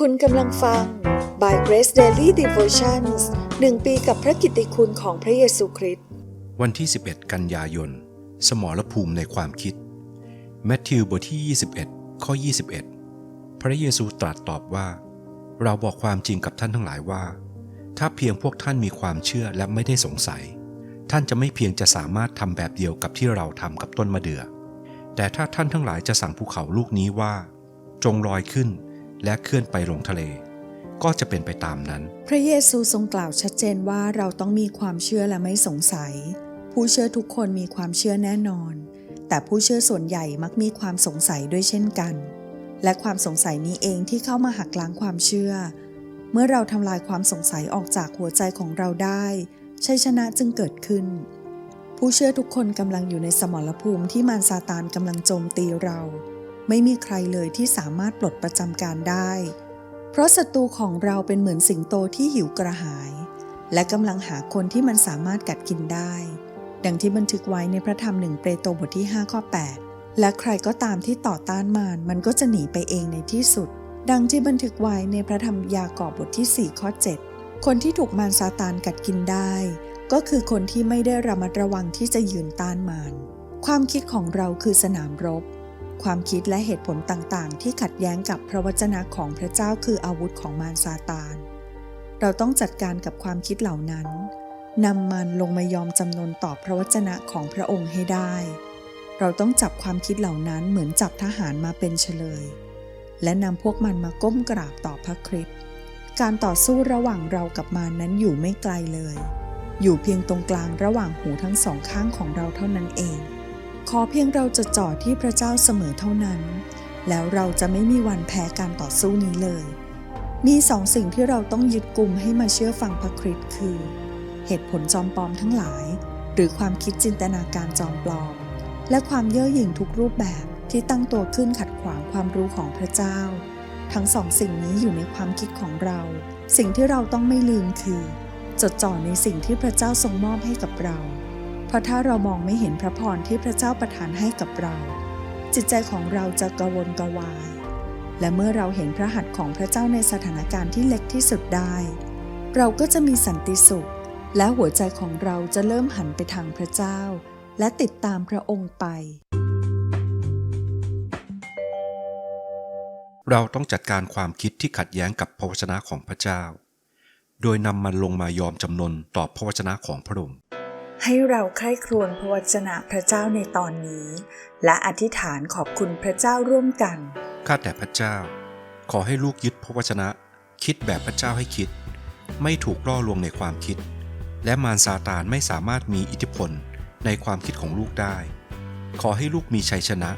คุณกำลังฟัง By Grace Daily Devotions หนึ่งปีกับพระกิตติคุณของพระเยซูคริสต์ วันที่ 11 กันยายน สมรภูมิในความคิด แมทธิวบทที่ 21 ข้อ 21 พระเยซูตรัสตอบว่า เราบอกความจริงกับท่านทั้งหลายว่า ถ้าเพียงพวกท่านมีความเชื่อและไม่ได้สงสัย ท่านจะไม่เพียงจะสามารถทำแบบเดียวกับที่เราทำกับต้นมะเดื่อ แต่ถ้าท่านทั้งหลายจะสั่งภูเขาลูกนี้ว่า จงลอยขึ้น และเคลื่อนไปลงทะเล ก็จะเป็นไปตามนั้น พระเยซูทรงกล่าวชัดเจนว่าเราต้องมีความเชื่อและไม่สงสัย ผู้เชื่อทุกคนมีความเชื่อแน่นอน แต่ผู้เชื่อส่วนใหญ่มักมีความสงสัยด้วยเช่นกัน และความสงสัยนี้เองที่เข้ามาหักล้างความเชื่อ เมื่อเราทำลายความสงสัยออกจากหัวใจของเราได้ชัยชนะจึงเกิดขึ้น ผู้เชื่อทุกคนกำลังอยู่ในสมรภูมิที่มารซาตานกำลังโจมตีเรา ไม่มีใครเลยที่สามารถปลดประจำการได้ เพราะศัตรูของเราเป็นเหมือนสิงโตที่หิวกระหาย และกำลังหาคนที่มันสามารถกัดกินได้ ดังที่บันทึกไว้ในพระธรรมหนึ่งเปโตรบทที่5ข้อ8 และใครก็ตามที่ต่อต้านมารมันก็จะหนีไปเองในที่สุด ดังที่บันทึกไว้ในพระธรรมยากอบบทที่ 4 ข้อ 7 คนที่ถูกมารซาตานกัดกินได้ ก็คือคนที่ไม่ได้ระมัดระวังที่จะยืนต้านมารความคิดของเราคือสนามรบ ความคิดและเหตุผลต่างๆ ที่ขัดแย้งกับพระวจนะของพระเจ้าคืออาวุธของมารซาตาน เราต้องจัดการกับความคิดเหล่านั้นนำมันลงมายอมจำนนต่อพระวจนะของพระองค์ให้ได้ เราต้องจับความคิดเหล่านั้นเหมือนจับทหารมาเป็นเฉลย และนำพวกมันมาก้มกราบต่อพระคริสต์การต่อสู้ระหว่างเรากับมารนั้นอยู่ไม่ไกลเลย อยู่เพียงตรงกลางระหว่างหูทั้งสองข้างของเราเท่านั้นเอง อเพียงเราจะจ่อที่พระเจ้าเสมอเท่านั้น แล้วเราจะไม่มีวันแพ้การต่อสู้นี้เลย มีสองสิ่งที่เราต้องยึดกลุ่มให้มาเชื่อฟังพระคริสต์คือ เหตุผลจอมปลอมทั้งหลาย หรือความคิดจินตนาการจอมปลอม และความเย่อหยิ่งทุกรูปแบบที่ตั้งตัวขึ้นขัดขวางความรู้ของพระเจ้า ทั้งสองสิ่งนี้อยู่ในความคิดของเรา สิ่งที่เราต้องไม่ลืมคือ จดจ่อในสิ่งที่พระเจ้าทรงมอบให้กับเรา ราะถ้าเรามองไม่เห็นพระพรที่พระเจ้าประทานให้กับเรา จิตใจของเราจะกระวนกระวาย และเมื่อเราเห็นพระหัตถ์ของพระเจ้าในสถานการณ์ที่เล็กที่สุดได้ เราก็จะมีสันติสุข และหัวใจของเราจะเริ่มหันไปทางพระเจ้า และติดตามพระองค์ไป เราต้องจัดการความคิดที่ขัดแย้งกับพระวจนะของพระเจ้า โดยนำมันลงมายอมจำนนต่อพระวจนะของพระองค์ ให้เราใคร่ครวญพระวจนะพระเจ้าในตอนนี้ และอธิษฐานขอบคุณพระเจ้าร่วมกัน ข้าแต่พระเจ้า ขอให้ลูกยึดพระวจนะ คิดแบบพระเจ้าให้คิด ไม่ถูกล่อลวงในความคิด และมารซาตานไม่สามารถมีอิทธิพลในความคิดของลูกได้ ขอให้ลูกมีชัยชนะ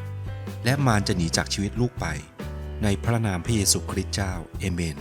และมารจะหนีจากชีวิตลูกไป ในพระนามพระเยซูคริสต์เจ้า เอเมน